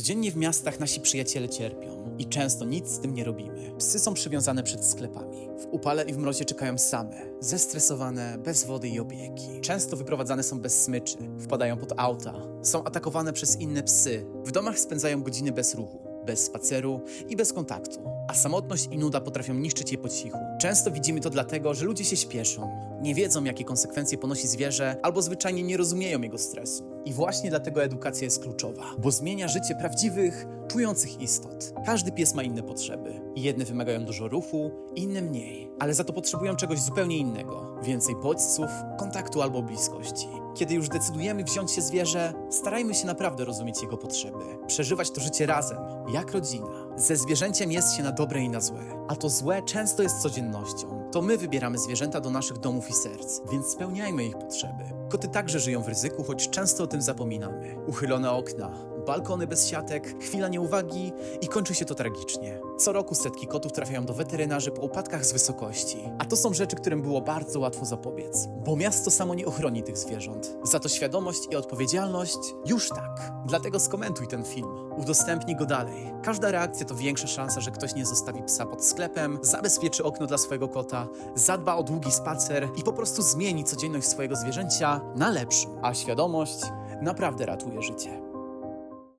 Codziennie w miastach nasi przyjaciele cierpią i często nic z tym nie robimy. Psy są przywiązane przed sklepami. W upale i w mrozie czekają same, zestresowane, bez wody i opieki. Często wyprowadzane są bez smyczy, wpadają pod auta, są atakowane przez inne psy. W domach spędzają godziny bez ruchu, bez spaceru i bez kontaktu. A samotność i nuda potrafią niszczyć je po cichu. Często widzimy to dlatego, że ludzie się śpieszą, nie wiedzą, jakie konsekwencje ponosi zwierzę, albo zwyczajnie nie rozumieją jego stresu. I właśnie dlatego edukacja jest kluczowa, bo zmienia życie prawdziwych, czujących istot. Każdy pies ma inne potrzeby. Jedne wymagają dużo ruchu, inne mniej, ale za to potrzebują czegoś zupełnie innego. Więcej bodźców, kontaktu albo bliskości. Kiedy już decydujemy wziąć się zwierzę, starajmy się naprawdę rozumieć jego potrzeby. Przeżywać to życie razem, jak rodzina. Ze zwierzęciem jest się na dobre i na złe, a to złe często jest codziennością. To my wybieramy zwierzęta do naszych domów i serc, więc spełniajmy ich potrzeby. Koty także żyją w ryzyku, choć często o tym zapominamy. Uchylone okna, balkony bez siatek, chwila nieuwagi i kończy się to tragicznie. Co roku setki kotów trafiają do weterynarzy po upadkach z wysokości. A to są rzeczy, którym było bardzo łatwo zapobiec, bo miasto samo nie ochroni tych zwierząt. Za to świadomość i odpowiedzialność już tak. Dlatego skomentuj ten film, udostępnij go dalej. Każda reakcja to większa szansa, że ktoś nie zostawi psa pod sklepem, zabezpieczy okno dla swojego kota, zadba o długi spacer i po prostu zmieni codzienność swojego zwierzęcia na lepszą. A świadomość naprawdę ratuje życie.